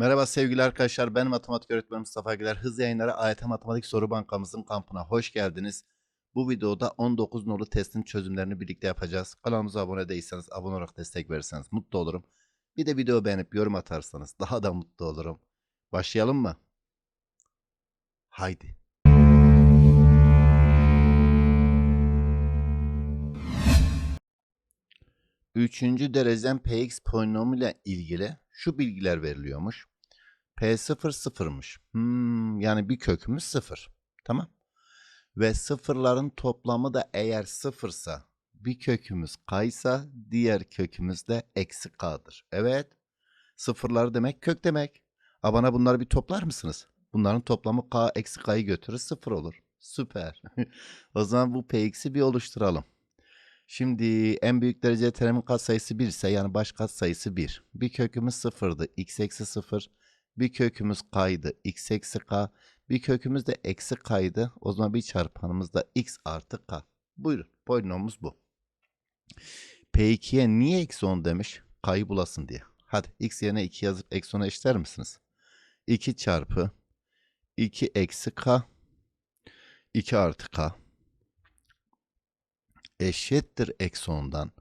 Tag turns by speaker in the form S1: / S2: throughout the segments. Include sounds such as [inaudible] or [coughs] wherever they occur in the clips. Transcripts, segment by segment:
S1: Merhaba sevgili arkadaşlar. Ben matematik öğretmenim Mustafa Güler. Hız yayınları AYT Matematik Soru Bankamızın kampına hoş geldiniz. Bu videoda 19 nolu testin çözümlerini birlikte yapacağız. Kanalımıza abone değilseniz abone olarak destek verirseniz mutlu olurum. Bir de video beğenip yorum atarsanız daha da mutlu olurum. Başlayalım mı? Haydi. Üçüncü dereceden px polinomu ile ilgili şu bilgiler veriliyormuş. P0 sıfırmış. Hmm, yani bir kökümüz sıfır. Tamam. Ve sıfırların toplamı da eğer sıfırsa bir kökümüz kaysa diğer kökümüz de eksi k'dır. Evet. Sıfırlar demek kök demek. A bana bunları bir toplar mısınız? Bunların toplamı k eksi k'yı götürür sıfır olur. Süper. [laughs] o zaman bu px'i bir oluşturalım. Şimdi en büyük derece terimin katsayısı 1 ise yani baş katsayısı 1. Bir kökümüz sıfırdı. x eksi 0. Bir kökümüz k'ydı. x eksi k. Bir kökümüz de eksi k'ydı. O zaman bir çarpanımız da x artı k. Buyurun. Polinomumuz bu. P2'ye niye eksi 10 demiş? K'yı bulasın diye. Hadi x yerine 2 yazıp eksi 10'a eşitler misiniz? 2 çarpı 2 eksi k 2 artı k eşittir eksi 10'dan.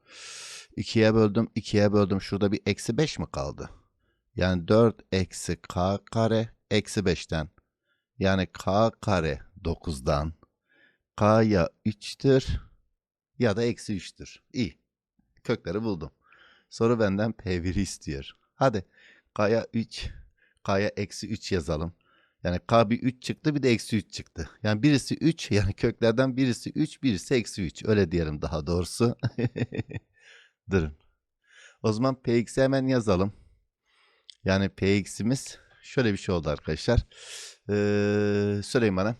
S1: 2'ye böldüm 2'ye böldüm. Şurada bir eksi 5 mi kaldı? Yani 4 eksi k kare eksi 5'ten. Yani k kare 9'dan. k ya 3'tür ya da eksi 3'tür. İyi. Kökleri buldum. Soru benden P1'i istiyor. Hadi k'ya 3, k'ya eksi 3 yazalım. Yani k bir 3 çıktı bir de eksi 3 çıktı. Yani birisi 3 yani köklerden birisi 3 birisi eksi 3. Öyle diyelim daha doğrusu. [laughs] Durun. O zaman px'i hemen yazalım. Yani px'imiz şöyle bir şey oldu arkadaşlar. Ee, söyleyin bana.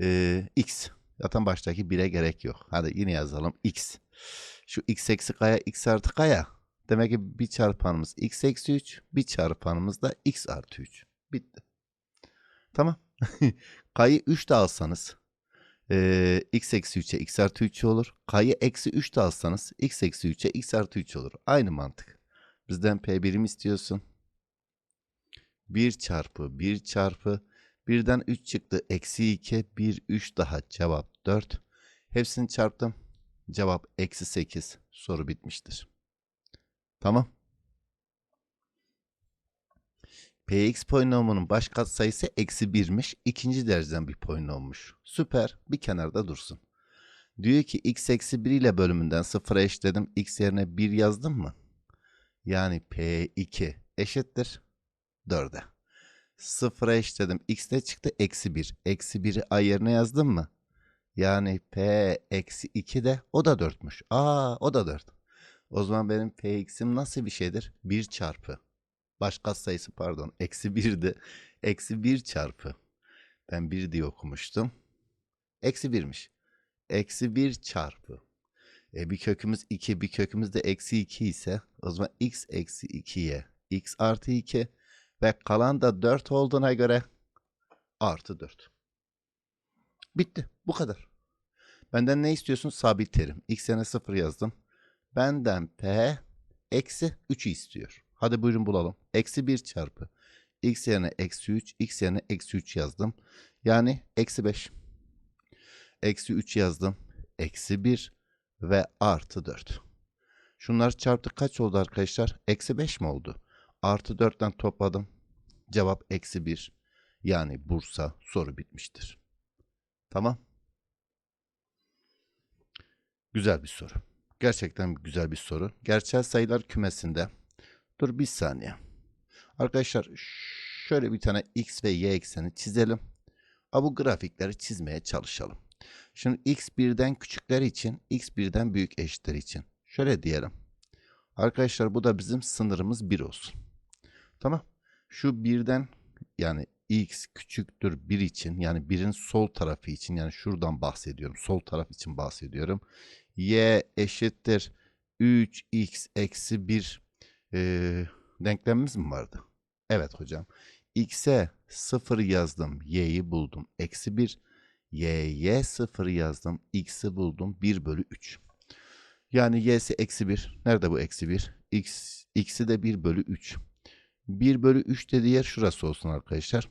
S1: Ee, x. Zaten baştaki 1'e gerek yok. Hadi yine yazalım. x. Şu x eksi k'ya x artı k'ya. Demek ki bir çarpanımız x eksi 3. Bir çarpanımız da x artı 3. Bitti. Tamam. [laughs] K'yı 3 de alsanız e, x eksi 3'e x artı 3 olur. K'yı eksi 3 de alsanız x eksi 3'e x artı 3 olur. Aynı mantık. Bizden P1'im istiyorsun. 1 çarpı 1 çarpı 1'den 3 çıktı. Eksi 2 1 3 daha cevap 4. Hepsini çarptım. Cevap eksi 8. Soru bitmiştir. Tamam. Px polinomunun baş katsayısı eksi 1'miş. İkinci dereceden bir polinommuş. Süper. Bir kenarda dursun. Diyor ki x eksi 1 ile bölümünden 0'a eşitledim. x yerine 1 yazdım mı? Yani P2 eşittir 4'e. 0'a eşitledim. x ne çıktı? Eksi 1. Eksi 1'i a yerine yazdım mı? Yani P eksi 2 de o da 4'müş. Aa o da 4. O zaman benim Px'im nasıl bir şeydir? 1 çarpı baş katsayısı pardon eksi 1'di. Eksi 1 çarpı. Ben 1 diye okumuştum. Eksi 1'miş. Eksi 1 çarpı. E, bir kökümüz 2 bir kökümüz de eksi 2 ise o zaman x eksi 2'ye x artı 2 ve kalan da 4 olduğuna göre artı 4. Bitti. Bu kadar. Benden ne istiyorsun? Sabit terim. X yerine 0 yazdım. Benden P eksi 3'ü istiyor. Hadi buyurun bulalım. Eksi 1 çarpı. X yerine eksi 3. X yerine eksi 3 yazdım. Yani eksi 5. Eksi 3 yazdım. Eksi 1 ve artı 4. Şunlar çarptık kaç oldu arkadaşlar? Eksi 5 mi oldu? Artı 4'ten topladım. Cevap eksi 1. Yani Bursa soru bitmiştir. Tamam. Güzel bir soru. Gerçekten güzel bir soru. Gerçel sayılar kümesinde Dur bir saniye. Arkadaşlar şöyle bir tane x ve y ekseni çizelim. A bu grafikleri çizmeye çalışalım. Şimdi x birden küçükleri için, x birden büyük eşitleri için. Şöyle diyelim. Arkadaşlar bu da bizim sınırımız 1 olsun. Tamam. Şu birden yani x küçüktür 1 için yani 1'in sol tarafı için yani şuradan bahsediyorum. Sol taraf için bahsediyorum. y eşittir 3x eksi 1 e, denklemimiz mi vardı? Evet hocam. X'e 0 yazdım. Y'yi buldum. Eksi 1. Y'ye 0 yazdım. X'i buldum. 1 bölü 3. Yani Y'si eksi 1. Nerede bu eksi 1? X, X'i de 1 bölü 3. 1 bölü 3 dediği yer şurası olsun arkadaşlar.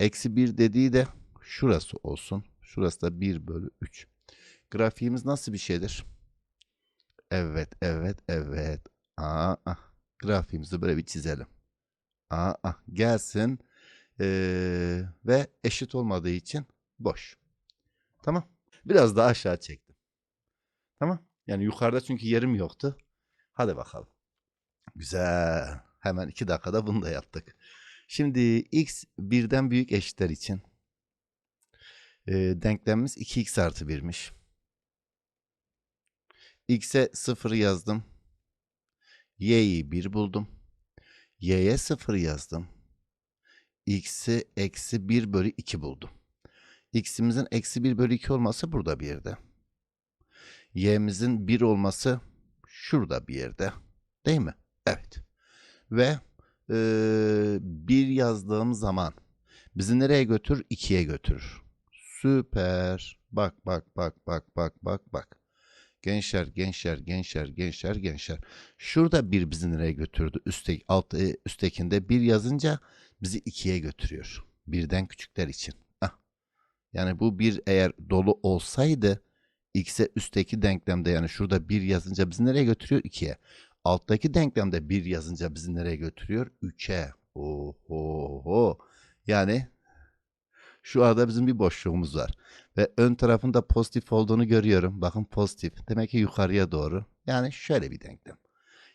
S1: Eksi 1 dediği de şurası olsun. Şurası da 1 bölü 3. Grafiğimiz nasıl bir şeydir? Evet, evet, evet. Aa, ah. Grafiğimizi böyle bir çizelim. Aa, ah. gelsin. Ee, ve eşit olmadığı için boş. Tamam. Biraz daha aşağı çektim. Tamam. Yani yukarıda çünkü yerim yoktu. Hadi bakalım. Güzel. Hemen iki dakikada bunu da yaptık. Şimdi x birden büyük eşitler için e, denklemimiz 2x artı 1'miş. x'e 0 yazdım. y'yi 1 buldum. y'ye 0 yazdım. x'i eksi 1 bölü 2 buldum. x'imizin eksi 1 bölü 2 olması burada bir yerde. y'mizin 1 olması şurada bir yerde. Değil mi? Evet. Ve eee 1 yazdığım zaman bizi nereye götürür? 2'ye götürür. Süper. Bak bak bak bak bak bak bak. Gençler, gençler, gençler, gençler, gençler. Şurada bir bizi nereye götürdü? Üstte, alt, e, üsttekinde bir yazınca bizi ikiye götürüyor. Birden küçükler için. Ah. Yani bu bir eğer dolu olsaydı x'e üstteki denklemde yani şurada bir yazınca bizi nereye götürüyor? 2'ye. Alttaki denklemde bir yazınca bizi nereye götürüyor? 3'e. Oho. Yani şu arada bizim bir boşluğumuz var. Ve ön tarafında pozitif olduğunu görüyorum. Bakın pozitif. Demek ki yukarıya doğru. Yani şöyle bir denklem.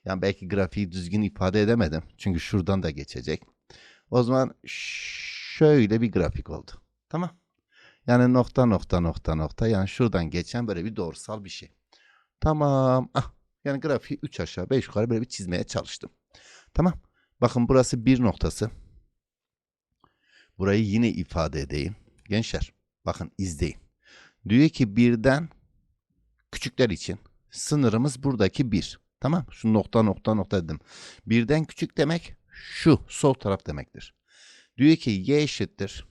S1: Yani belki grafiği düzgün ifade edemedim. Çünkü şuradan da geçecek. O zaman şöyle bir grafik oldu. Tamam. Yani nokta nokta nokta nokta. Yani şuradan geçen böyle bir doğrusal bir şey. Tamam. Ah. Yani grafiği 3 aşağı 5 yukarı böyle bir çizmeye çalıştım. Tamam. Bakın burası bir noktası. Burayı yine ifade edeyim. Gençler bakın izleyin. Diyor ki birden küçükler için sınırımız buradaki bir. Tamam Şu nokta nokta nokta dedim. Birden küçük demek şu sol taraf demektir. Diyor ki y eşittir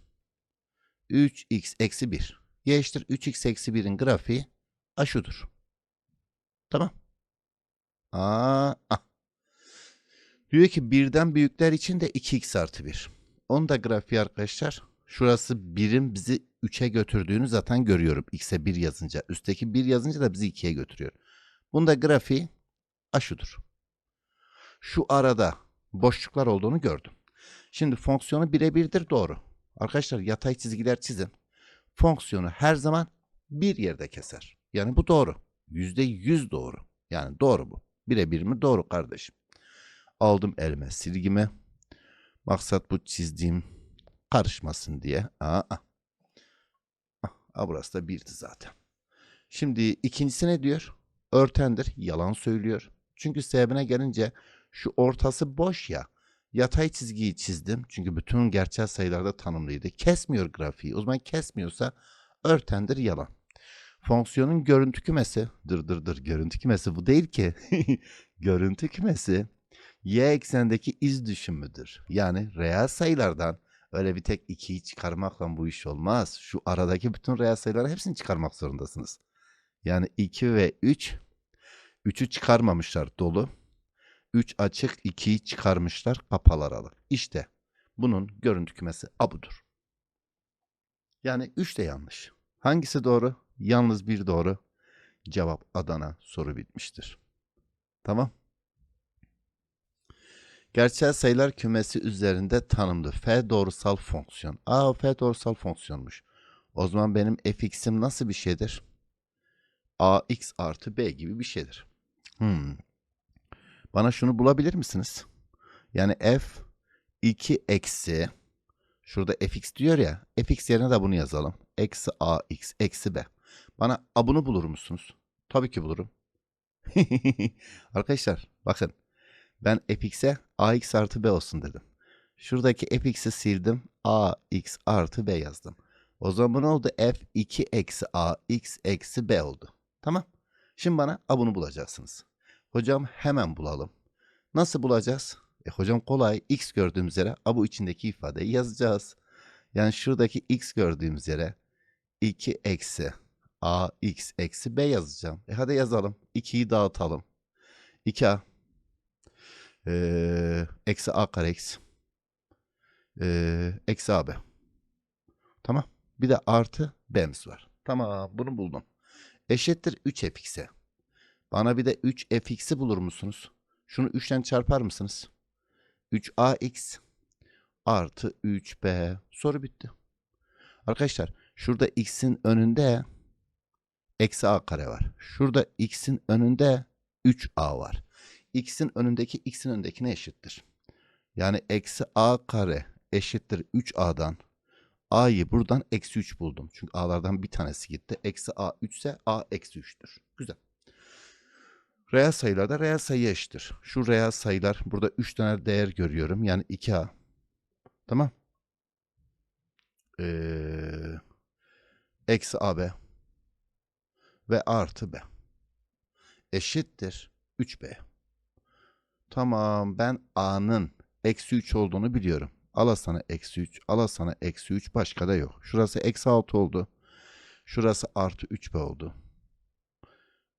S1: 3x eksi 1. y eşittir 3x eksi 1'in grafiği a şudur. Tamam. Aa, ah. Diyor ki birden büyükler için de 2x artı 1. Onun da grafiği arkadaşlar. Şurası birim bizi 3'e götürdüğünü zaten görüyorum. X'e 1 yazınca. Üstteki 1 yazınca da bizi 2'ye götürüyor. Bunda grafiği a şudur. Şu arada boşluklar olduğunu gördüm. Şimdi fonksiyonu birebirdir doğru. Arkadaşlar yatay çizgiler çizin. Fonksiyonu her zaman bir yerde keser. Yani bu doğru. %100 doğru. Yani doğru bu. Birebir mi? Doğru kardeşim. Aldım elime silgimi. Maksat bu çizdiğim karışmasın diye. Aa, aa. Aa, burası da birdi zaten. Şimdi ikincisi ne diyor? Örtendir. Yalan söylüyor. Çünkü sebebine gelince şu ortası boş ya. Yatay çizgiyi çizdim. Çünkü bütün gerçel sayılarda tanımlıydı. Kesmiyor grafiği. O zaman kesmiyorsa örtendir yalan. Fonksiyonun görüntü kümesi. Dır dır dır görüntü kümesi bu değil ki. [laughs] görüntü kümesi y eksenindeki iz düşümüdür. Yani reel sayılardan öyle bir tek 2'yi çıkarmakla bu iş olmaz. Şu aradaki bütün reel sayıları hepsini çıkarmak zorundasınız. Yani 2 ve 3 3'ü çıkarmamışlar dolu. 3 açık 2'yi çıkarmışlar kapalı aralık. İşte bunun görüntü kümesi A budur. Yani 3 de yanlış. Hangisi doğru? Yalnız bir doğru. Cevap Adana soru bitmiştir. Tamam. Gerçel sayılar kümesi üzerinde tanımlı f doğrusal fonksiyon. Aa f doğrusal fonksiyonmuş. O zaman benim fx'im nasıl bir şeydir? ax artı b gibi bir şeydir. Hmm. Bana şunu bulabilir misiniz? Yani f 2 eksi şurada fx diyor ya fx yerine de bunu yazalım. Eksi ax eksi b. Bana a bunu bulur musunuz? Tabii ki bulurum. [laughs] Arkadaşlar bakın ben fx'e ax artı b olsun dedim. Şuradaki fx'i sildim. ax artı b yazdım. O zaman ne oldu? f2 eksi ax eksi b oldu. Tamam. Şimdi bana a bunu bulacaksınız. Hocam hemen bulalım. Nasıl bulacağız? E hocam kolay. x gördüğümüz yere a bu içindeki ifadeyi yazacağız. Yani şuradaki x gördüğümüz yere 2 eksi ax eksi b yazacağım. E hadi yazalım. 2'yi dağıtalım. 2a ee, eksi a kare eksi Ee, eksi AB. Tamam. Bir de artı B'miz var. Tamam bunu buldum. Eşittir 3fx'e. Bana bir de 3fx'i bulur musunuz? Şunu 3'ten çarpar mısınız? 3ax artı 3b. Soru bitti. Arkadaşlar şurada x'in önünde eksi a kare var. Şurada x'in önünde 3a var. x'in önündeki x'in önündekine eşittir. Yani eksi a kare eşittir 3a'dan a'yı buradan eksi 3 buldum. Çünkü a'lardan bir tanesi gitti. Eksi a 3 ise a eksi 3'tür. Güzel. Reel sayılarda reel sayı eşittir. Şu reel sayılar burada 3 tane değer görüyorum. Yani 2a. Tamam. Ee, eksi ab ve artı b eşittir 3b. Tamam ben a'nın eksi 3 olduğunu biliyorum. Ala sana eksi 3, ala sana eksi 3 başka da yok. Şurası eksi 6 oldu. Şurası artı 3b oldu.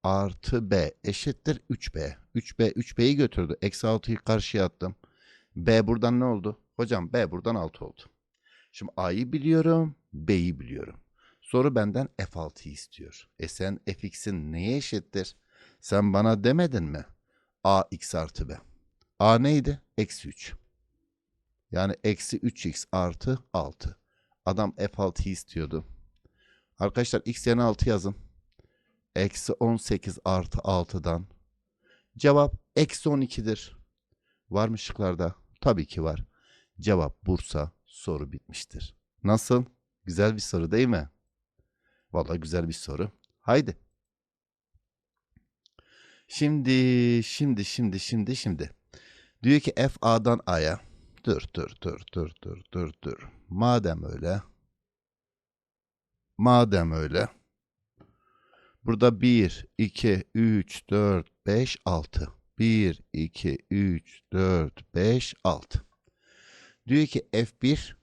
S1: Artı b eşittir 3b. 3b 3b'yi götürdü. Eksi 6'yı karşıya attım. b buradan ne oldu? Hocam b buradan 6 oldu. Şimdi a'yı biliyorum, b'yi biliyorum. Soru benden f6'yı istiyor. E sen fx'in neye eşittir? Sen bana demedin mi? a x artı b. a neydi? Eksi 3. Yani eksi 3x artı 6. Adam f6'yı istiyordu. Arkadaşlar x yerine 6 yazın. Eksi 18 artı 6'dan. Cevap eksi 12'dir. Var mı şıklarda? Tabii ki var. Cevap Bursa. Soru bitmiştir. Nasıl? Güzel bir soru değil mi? Vallahi güzel bir soru. Haydi. Şimdi, şimdi, şimdi, şimdi, şimdi. Diyor ki f a'dan a'ya. Dur, dur, dur, dur, dur, dur, dur. Madem öyle. Madem öyle. Burada 1, 2, 3, 4, 5, 6. 1, 2, 3, 4, 5, 6. Diyor ki F1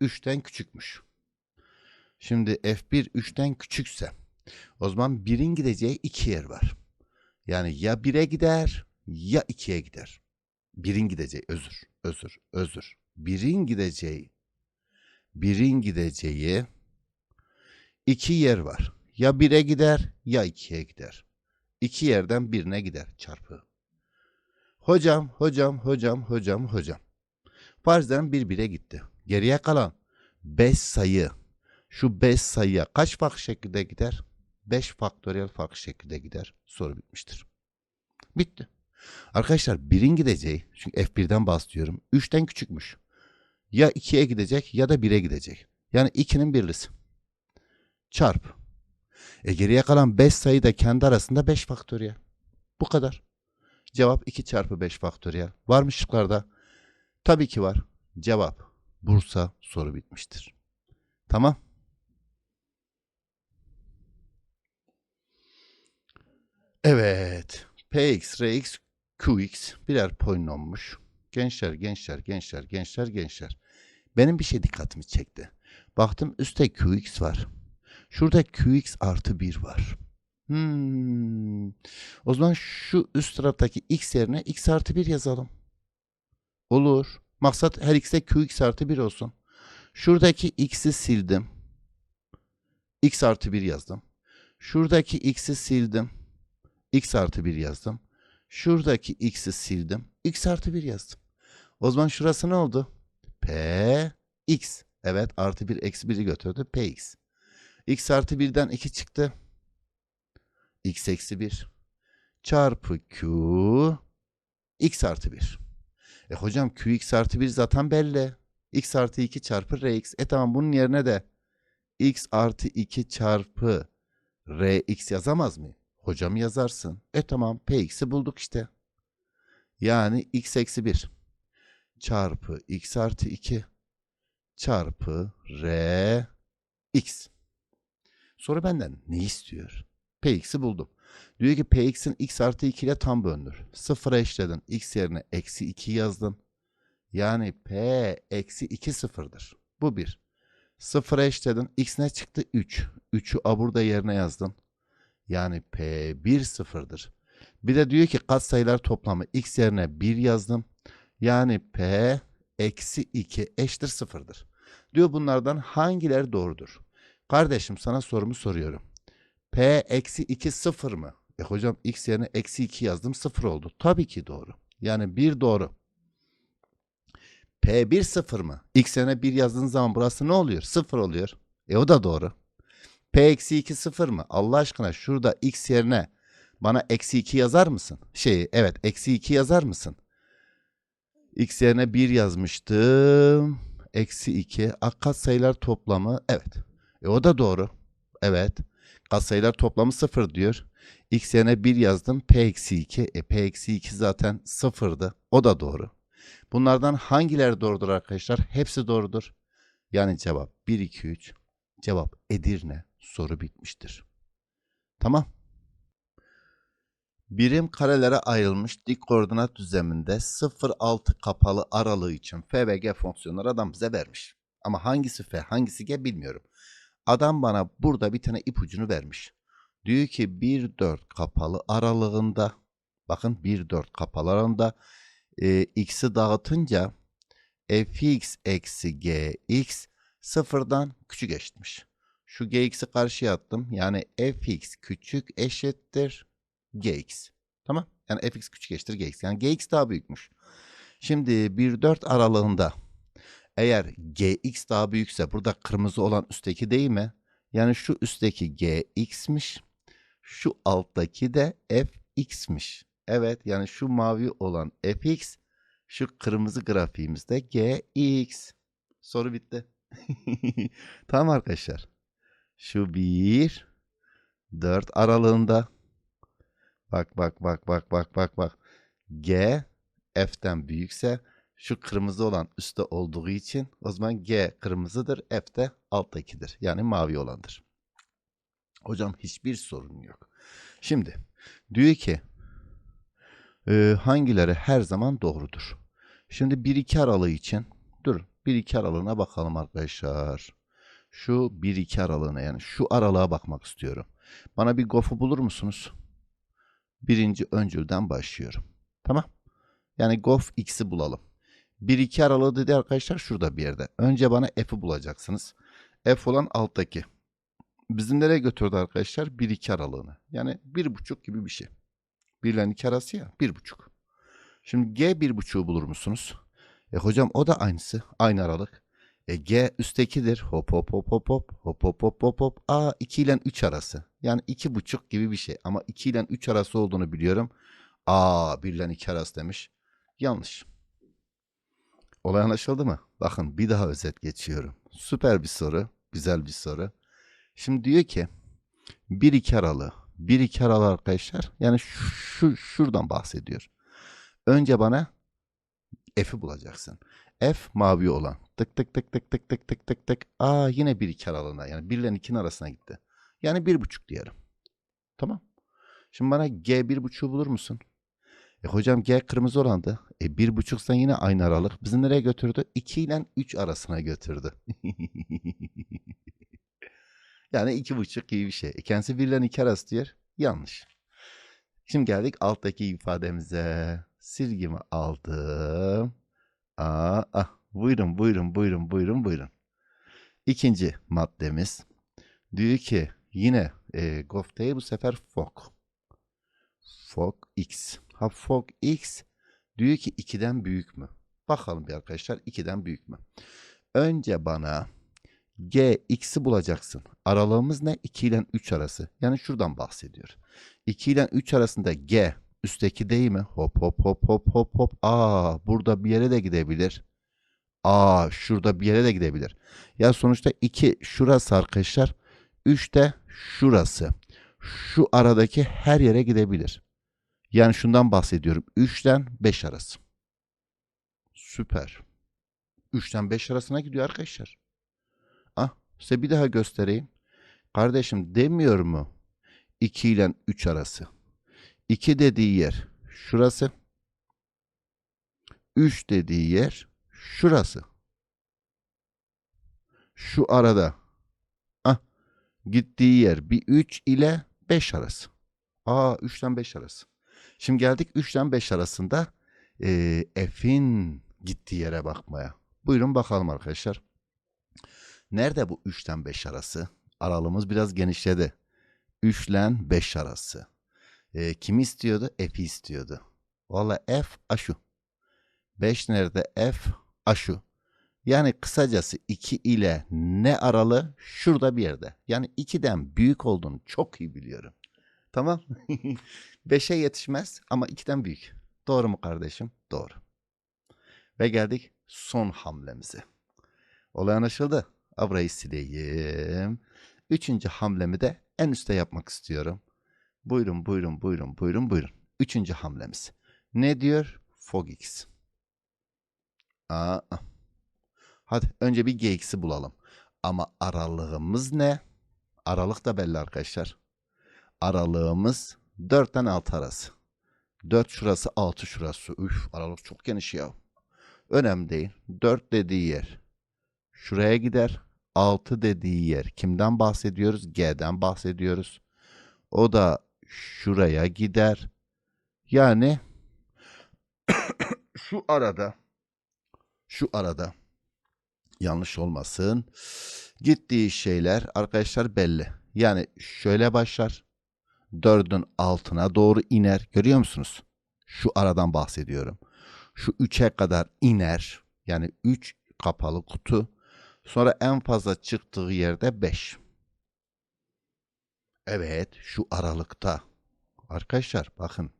S1: 3'ten küçükmüş. Şimdi F1 3'ten küçükse o zaman 1'in gideceği iki yer var. Yani ya 1'e gider ya 2'ye gider. 1'in gideceği özür özür özür. 1'in gideceği 1'in gideceği iki yer var. Ya 1'e gider ya 2'ye gider. İki yerden birine gider çarpı. Hocam, hocam, hocam, hocam, hocam. Farzdan bir bire gitti. Geriye kalan 5 sayı. Şu 5 sayıya kaç farklı şekilde gider? 5 faktöriyel farklı şekilde gider. Soru bitmiştir. Bitti. Arkadaşlar birin gideceği, çünkü F1'den bahsediyorum. 3'ten küçükmüş. Ya 2'ye gidecek ya da 1'e gidecek. Yani 2'nin birlisi. Çarp. E geriye kalan 5 sayı da kendi arasında 5 faktöriyel. Bu kadar. Cevap 2 çarpı 5 faktöriyel. Var mı şıklarda? Tabii ki var. Cevap Bursa soru bitmiştir. Tamam. Evet. Px, Rx, Qx birer polinommuş. Gençler, gençler, gençler, gençler, gençler. Benim bir şey dikkatimi çekti. Baktım üstte Qx var. Şurada Qx artı 1 var. Hmm. O zaman şu üst taraftaki x yerine x artı 1 yazalım. Olur. Maksat her x'e qx artı 1 olsun. Şuradaki x'i sildim. x artı 1 yazdım. Şuradaki x'i sildim. X artı 1 yazdım. Şuradaki x'i sildim. x artı 1 yazdım. O zaman şurası ne oldu? p x. Evet artı 1 eksi 1'i götürdü. px. x artı 1'den 2 çıktı. x eksi 1 çarpı q x artı 1. E hocam qx artı 1 zaten belli. x artı 2 çarpı rx. E tamam bunun yerine de x artı 2 çarpı rx yazamaz mı? Hocam yazarsın. E tamam px'i bulduk işte. Yani x eksi 1 çarpı x artı 2 çarpı r x. Soru benden ne istiyor? Px'i buldum. Diyor ki Px'in x artı 2 ile tam bölünür. Sıfıra eşledin. X yerine eksi 2 yazdın. Yani P eksi 2 sıfırdır. Bu bir. Sıfıra eşledin. X ne çıktı? 3. 3'ü a burada yerine yazdın. Yani P 1 sıfırdır. Bir de diyor ki katsayılar toplamı x yerine 1 yazdım. Yani P eksi 2 eşittir sıfırdır. Diyor bunlardan hangileri doğrudur? Kardeşim sana sorumu soruyorum. P eksi 2 sıfır mı? E hocam x yerine eksi 2 yazdım sıfır oldu. Tabii ki doğru. Yani 1 doğru. P1 sıfır mı? X yerine 1 yazdığın zaman burası ne oluyor? Sıfır oluyor. E o da doğru. P eksi 2 sıfır mı? Allah aşkına şurada x yerine bana eksi 2 yazar mısın? Şey evet eksi 2 yazar mısın? X yerine 1 yazmıştım. Eksi 2. Kat sayılar toplamı. Evet. E o da doğru. Evet. Katsayılar toplamı 0 diyor. X yerine 1 yazdım. P eksi 2. E P eksi 2 zaten 0'dı. O da doğru. Bunlardan hangileri doğrudur arkadaşlar? Hepsi doğrudur. Yani cevap 1, 2, 3. Cevap Edirne. Soru bitmiştir. Tamam. Birim karelere ayrılmış dik koordinat düzleminde 0-6 kapalı aralığı için f ve g fonksiyonları adam bize vermiş. Ama hangisi f, hangisi g bilmiyorum. Adam bana burada bir tane ipucunu vermiş. Diyor ki 1-4 kapalı aralığında bakın 1-4 kapalı aralığında e, x'i dağıtınca fx eksi gx sıfırdan küçük eşitmiş. Şu gx'i karşıya attım. Yani fx küçük eşittir gx. Tamam? Yani fx küçük eşittir gx. Yani gx daha büyükmüş. Şimdi 1-4 aralığında eğer gx daha büyükse burada kırmızı olan üstteki değil mi? Yani şu üstteki gx'miş. Şu alttaki de fx'miş. Evet yani şu mavi olan fx şu kırmızı grafiğimizde gx. Soru bitti. [laughs] tamam arkadaşlar. Şu 1 4 aralığında bak bak bak bak bak bak bak g f'ten büyükse şu kırmızı olan üstte olduğu için o zaman G kırmızıdır, F de alttakidir. Yani mavi olandır. Hocam hiçbir sorun yok. Şimdi diyor ki e, hangileri her zaman doğrudur? Şimdi 1-2 aralığı için dur 1-2 aralığına bakalım arkadaşlar. Şu 1-2 aralığına yani şu aralığa bakmak istiyorum. Bana bir gofu bulur musunuz? Birinci öncülden başlıyorum. Tamam. Yani gof x'i bulalım. 1-2 aralığı dedi arkadaşlar şurada bir yerde. Önce bana f'i bulacaksınız. F olan alttaki. Bizim nereye götürdü arkadaşlar? 1-2 aralığını. Yani 1,5 gibi bir şey. 1 ile 2 arası ya 1,5. Şimdi G 1,5'u bulur musunuz? E hocam o da aynısı. Aynı aralık. E G üsttekidir. Hop hop hop hop hop hop hop hop hop hop. A 2 ile 3 arası. Yani 2,5 gibi bir şey. Ama 2 ile 3 arası olduğunu biliyorum. A 1 ile 2 arası demiş. Yanlış. Olay anlaşıldı mı? Bakın bir daha özet geçiyorum. Süper bir soru. Güzel bir soru. Şimdi diyor ki 1-2 aralığı. 1-2 aralığı arkadaşlar. Yani şu, şu şuradan bahsediyor. Önce bana F'i bulacaksın. F mavi olan. Tık tık tık tık tık tık tık tık tık. Aa yine 1-2 aralığına. Yani 1 ile 2'nin arasına gitti. Yani 1,5 diyelim. Tamam. Şimdi bana G 1,5'u bulur musun? E hocam G kırmızı olandı. E 1,5'san yine aynı aralık. Bizi nereye götürdü? 2 ile 3 arasına götürdü. [laughs] yani 2,5 gibi bir şey. E kendisi 1 ile 2 arası diyor. Yanlış. Şimdi geldik alttaki ifademize. Silgimi aldım. Aa, ah, buyurun buyurun buyurun buyurun buyurun. İkinci maddemiz. Diyor ki yine e, Gofta'yı bu sefer fok. Fok x. Ha fok x diyor ki 2'den büyük mü? Bakalım bir arkadaşlar 2'den büyük mü? Önce bana g x'i bulacaksın. Aralığımız ne? 2 ile 3 arası. Yani şuradan bahsediyor. 2 ile 3 arasında g üstteki değil mi? Hop hop hop hop hop hop. Aa burada bir yere de gidebilir. Aa şurada bir yere de gidebilir. Ya sonuçta 2 şurası arkadaşlar. 3 de şurası. Şu aradaki her yere gidebilir. Yani şundan bahsediyorum. 3'ten 5 arası. Süper. 3'ten 5 arasına gidiyor arkadaşlar. Ah size bir daha göstereyim. Kardeşim demiyor mu? 2 ile 3 arası. 2 dediği yer şurası. 3 dediği yer şurası. Şu arada ah, gittiği yer bir 3 ile 5 arası. Aa 3'ten 5 arası. Şimdi geldik 3'ten 5 arasında e, f'in Gittiği yere bakmaya. Buyurun bakalım arkadaşlar. Nerede bu 3'ten 5 arası? Aralığımız biraz genişledi. 3 ile 5 arası. Ee, kimi istiyordu? F'i istiyordu. Valla F aşu. 5 nerede? F aşu. Yani kısacası 2 ile ne aralı? Şurada bir yerde. Yani 2'den büyük olduğunu çok iyi biliyorum. Tamam. [laughs] 5'e yetişmez ama 2'den büyük. Doğru mu kardeşim? Doğru. Ve geldik son hamlemize. Olay anlaşıldı. Avrayı sileyim. Üçüncü hamlemi de en üstte yapmak istiyorum. Buyurun, buyurun, buyurun, buyurun, buyurun. Üçüncü hamlemiz. Ne diyor? Fogx. Aa. Hadi önce bir gx'i bulalım. Ama aralığımız ne? Aralık da belli arkadaşlar. Aralığımız 4'ten 6 arası. 4 şurası 6 şurası. Üf aralık çok geniş ya. Önemli değil. 4 dediği yer. Şuraya gider. 6 dediği yer. Kimden bahsediyoruz? G'den bahsediyoruz. O da şuraya gider. Yani [coughs] şu arada şu arada yanlış olmasın. Gittiği şeyler arkadaşlar belli. Yani şöyle başlar. 4'ün altına doğru iner. Görüyor musunuz? Şu aradan bahsediyorum. Şu 3'e kadar iner. Yani 3 kapalı kutu. Sonra en fazla çıktığı yerde 5. Evet şu aralıkta. Arkadaşlar bakın.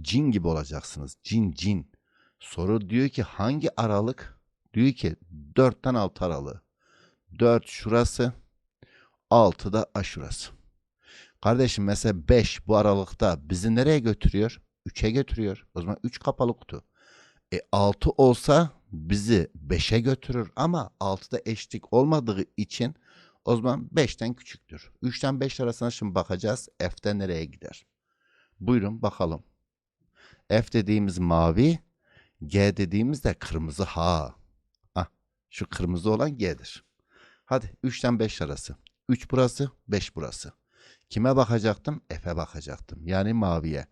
S1: Cin gibi olacaksınız. Cin cin. Soru diyor ki hangi aralık? Diyor ki 4'ten 6 aralığı. 4 şurası. 6 da A şurası. Kardeşim mesela 5 bu aralıkta bizi nereye götürüyor? 3'e götürüyor. O zaman 3 kapalı kutu. E 6 olsa bizi 5'e götürür ama 6'da eşlik olmadığı için o zaman 5'ten küçüktür. 3'ten 5 arasına şimdi bakacağız. F'de nereye gider? Buyurun bakalım. F dediğimiz mavi, G dediğimiz de kırmızı ha. Ah, şu kırmızı olan G'dir. Hadi 3'ten 5 arası. 3 burası, 5 burası. Kime bakacaktım? F'e bakacaktım. Yani maviye.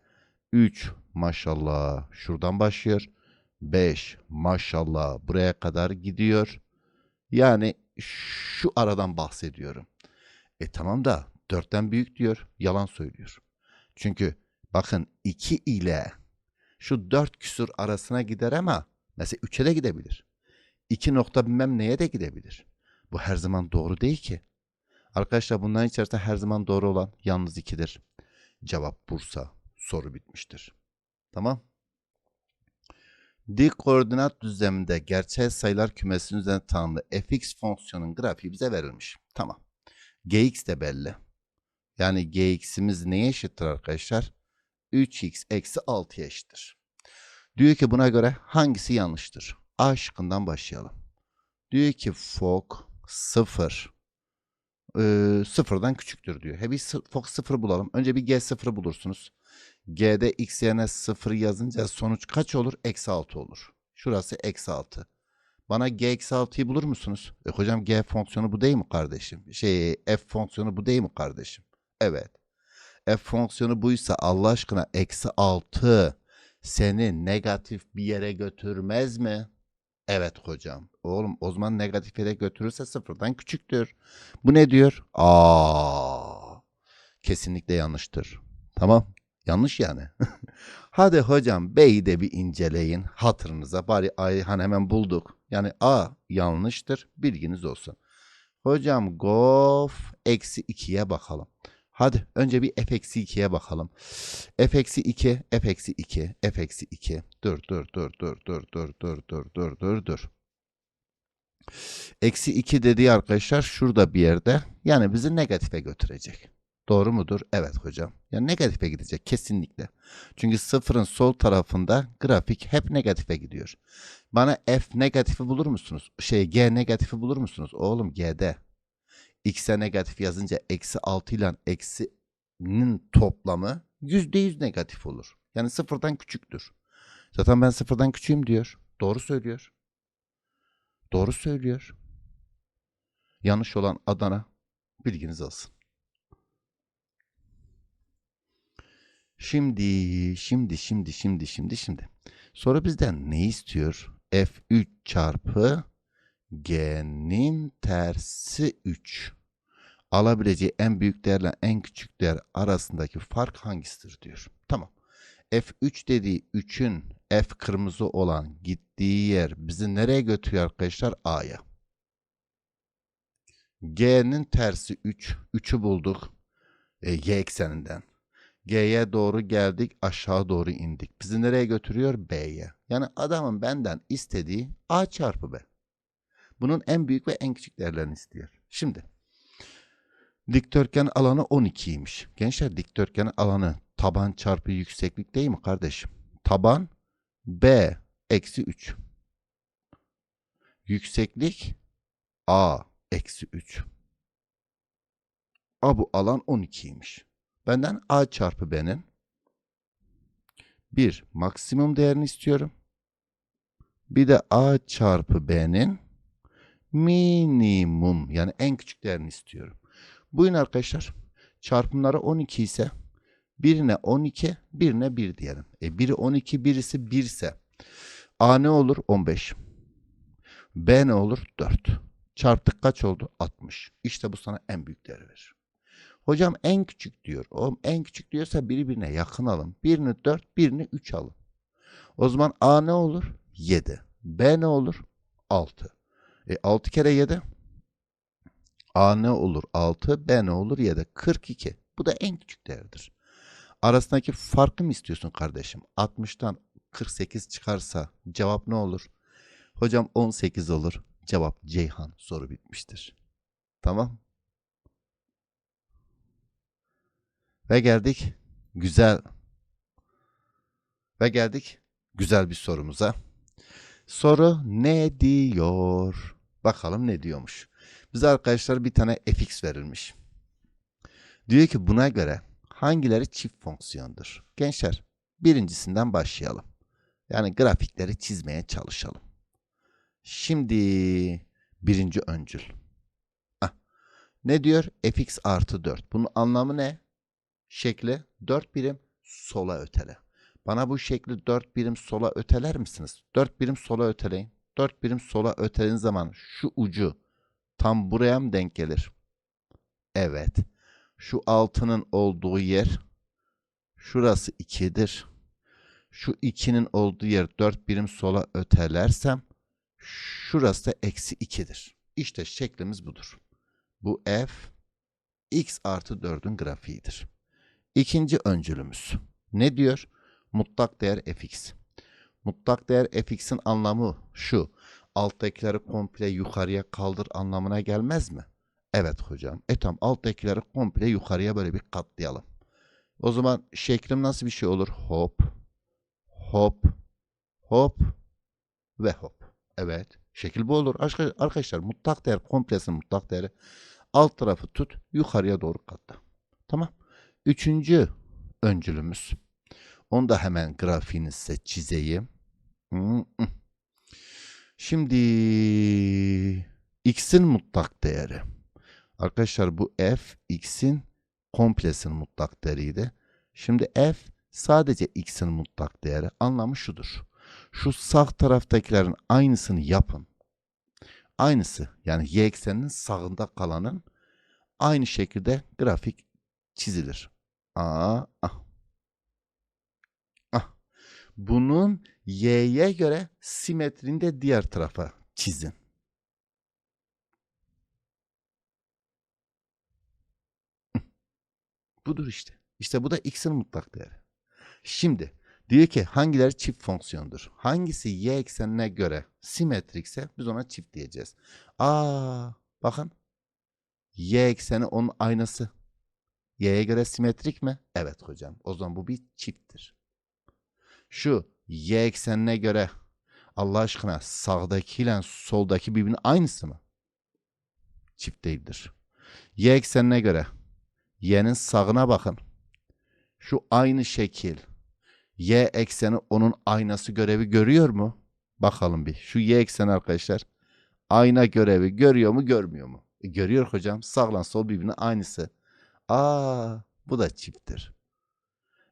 S1: 3 maşallah şuradan başlıyor. 5 maşallah buraya kadar gidiyor. Yani şu aradan bahsediyorum. E tamam da 4'ten büyük diyor. Yalan söylüyor. Çünkü bakın 2 ile şu 4 küsur arasına gider ama mesela 3'e de gidebilir. 2 nokta bilmem neye de gidebilir. Bu her zaman doğru değil ki. Arkadaşlar bunların içerisinde her zaman doğru olan yalnız 2'dir. Cevap Bursa. Soru bitmiştir. Tamam. Dik koordinat düzleminde gerçel sayılar kümesinin üzerinde tanımlı fx fonksiyonun grafiği bize verilmiş. Tamam. gx de belli. Yani gx'imiz neye eşittir arkadaşlar? 3x eksi 6'ya eşittir. Diyor ki buna göre hangisi yanlıştır? A şıkkından başlayalım. Diyor ki fok 0 e, sıfırdan küçüktür diyor. He bir fok 0 bulalım. Önce bir g 0 bulursunuz. G'de x yerine 0 yazınca sonuç kaç olur? Eksi 6 olur. Şurası eksi 6. Bana g eksi 6'yı bulur musunuz? E hocam g fonksiyonu bu değil mi kardeşim? Şey f fonksiyonu bu değil mi kardeşim? Evet. F fonksiyonu buysa Allah aşkına eksi 6 seni negatif bir yere götürmez mi? Evet hocam. Oğlum o zaman negatif yere götürürse sıfırdan küçüktür. Bu ne diyor? Aa, kesinlikle yanlıştır. Tamam. Yanlış yani. [laughs] Hadi hocam B'yi de bir inceleyin hatırınıza. Bari Ayhan hemen bulduk. Yani A yanlıştır. Bilginiz olsun. Hocam gof eksi 2'ye bakalım. Hadi önce bir f eksi 2'ye bakalım. f eksi 2, f eksi 2, f eksi 2. Dur dur dur dur dur dur dur dur dur dur dur. Eksi 2 dediği arkadaşlar şurada bir yerde. Yani bizi negatife götürecek. Doğru mudur? Evet hocam. Yani negatife gidecek kesinlikle. Çünkü sıfırın sol tarafında grafik hep negatife gidiyor. Bana f negatifi bulur musunuz? Şey g negatifi bulur musunuz? Oğlum g'de. x'e negatif yazınca eksi 6 ile eksinin toplamı %100 negatif olur. Yani sıfırdan küçüktür. Zaten ben sıfırdan küçüğüm diyor. Doğru söylüyor. Doğru söylüyor. Yanlış olan Adana bilginiz olsun. Şimdi, şimdi, şimdi, şimdi, şimdi, şimdi. Sonra bizden ne istiyor? F3 çarpı G'nin tersi 3. Alabileceği en büyük değerle en küçük değer arasındaki fark hangisidir diyor. Tamam. F3 dediği 3'ün F kırmızı olan gittiği yer bizi nereye götürüyor arkadaşlar? A'ya. G'nin tersi 3. 3'ü bulduk. E, y ekseninden. G'ye doğru geldik, aşağı doğru indik. Bizi nereye götürüyor? B'ye. Yani adamın benden istediği A çarpı B. Bunun en büyük ve en küçük değerlerini istiyor. Şimdi dikdörtgen alanı 12'ymiş. Gençler dikdörtgen alanı taban çarpı yükseklik değil mi kardeşim? Taban B eksi 3. Yükseklik A eksi 3. A bu alan 12'ymiş. Benden A çarpı B'nin bir maksimum değerini istiyorum. Bir de A çarpı B'nin minimum yani en küçük değerini istiyorum. Bugün arkadaşlar çarpımları 12 ise birine 12 birine 1 diyelim. E biri 12 birisi 1 ise A ne olur? 15. B ne olur? 4. Çarptık kaç oldu? 60. İşte bu sana en büyük değer verir. Hocam en küçük diyor. O en küçük diyorsa birbirine yakın alın. Birini 4, birini 3 alın. O zaman A ne olur? 7. B ne olur? 6. E 6 kere 7. A ne olur? 6. B ne olur? 7. 42. Bu da en küçük değerdir. Arasındaki farkı mı istiyorsun kardeşim? 60'tan 48 çıkarsa cevap ne olur? Hocam 18 olur. Cevap Ceyhan. Soru bitmiştir. Tamam. Ve geldik güzel ve geldik güzel bir sorumuza. Soru ne diyor? Bakalım ne diyormuş. Bize arkadaşlar bir tane fx verilmiş. Diyor ki buna göre hangileri çift fonksiyondur? Gençler birincisinden başlayalım. Yani grafikleri çizmeye çalışalım. Şimdi birinci öncül. Ah, ne diyor? fx artı 4. Bunun anlamı ne? Şekli 4 birim sola ötele. Bana bu şekli 4 birim sola öteler misiniz? 4 birim sola öteleyin. 4 birim sola ötelediğin zaman şu ucu tam buraya mı denk gelir? Evet. Şu altının olduğu yer şurası 2'dir. Şu 2'nin olduğu yer 4 birim sola ötelersem şurası da eksi 2'dir. İşte şeklimiz budur. Bu f x artı 4'ün grafiğidir. İkinci öncülümüz. Ne diyor? Mutlak değer fx. Mutlak değer fx'in anlamı şu. Alttakileri komple yukarıya kaldır anlamına gelmez mi? Evet hocam. E tamam alttakileri komple yukarıya böyle bir katlayalım. O zaman şeklim nasıl bir şey olur? Hop, hop, hop ve hop. Evet. Şekil bu olur. Arkadaşlar mutlak değer komplesinin mutlak değeri alt tarafı tut yukarıya doğru katla. Tamam. Üçüncü öncülümüz. Onu da hemen grafiğini size çizeyim. Şimdi x'in mutlak değeri. Arkadaşlar bu f x'in komplesinin mutlak değeriydi. Şimdi f sadece x'in mutlak değeri. Anlamı şudur. Şu sağ taraftakilerin aynısını yapın. Aynısı yani y ekseninin sağında kalanın aynı şekilde grafik çizilir. Aa, ah. Ah. Bunun y'ye göre simetrini de diğer tarafa çizin. Budur işte. İşte bu da x'in mutlak değeri. Şimdi diyor ki hangileri çift fonksiyondur? Hangisi y eksenine göre simetrikse biz ona çift diyeceğiz. Aa, bakın. Y ekseni onun aynası. Y'ye göre simetrik mi? Evet hocam. O zaman bu bir çifttir. Şu y eksenine göre Allah aşkına sağdakiyle soldaki birbirinin aynısı mı? Çift değildir. Y eksenine göre y'nin sağına bakın. Şu aynı şekil y ekseni onun aynası görevi görüyor mu? Bakalım bir. Şu y ekseni arkadaşlar ayna görevi görüyor mu görmüyor mu? E, görüyor hocam. Sağla sol birbirine aynısı. Aa, bu da çifttir.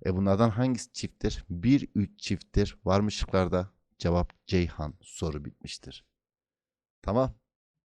S1: E bunlardan hangisi çifttir? 1 3 çifttir. Var mı şıklarda? Cevap Ceyhan. Soru bitmiştir. Tamam.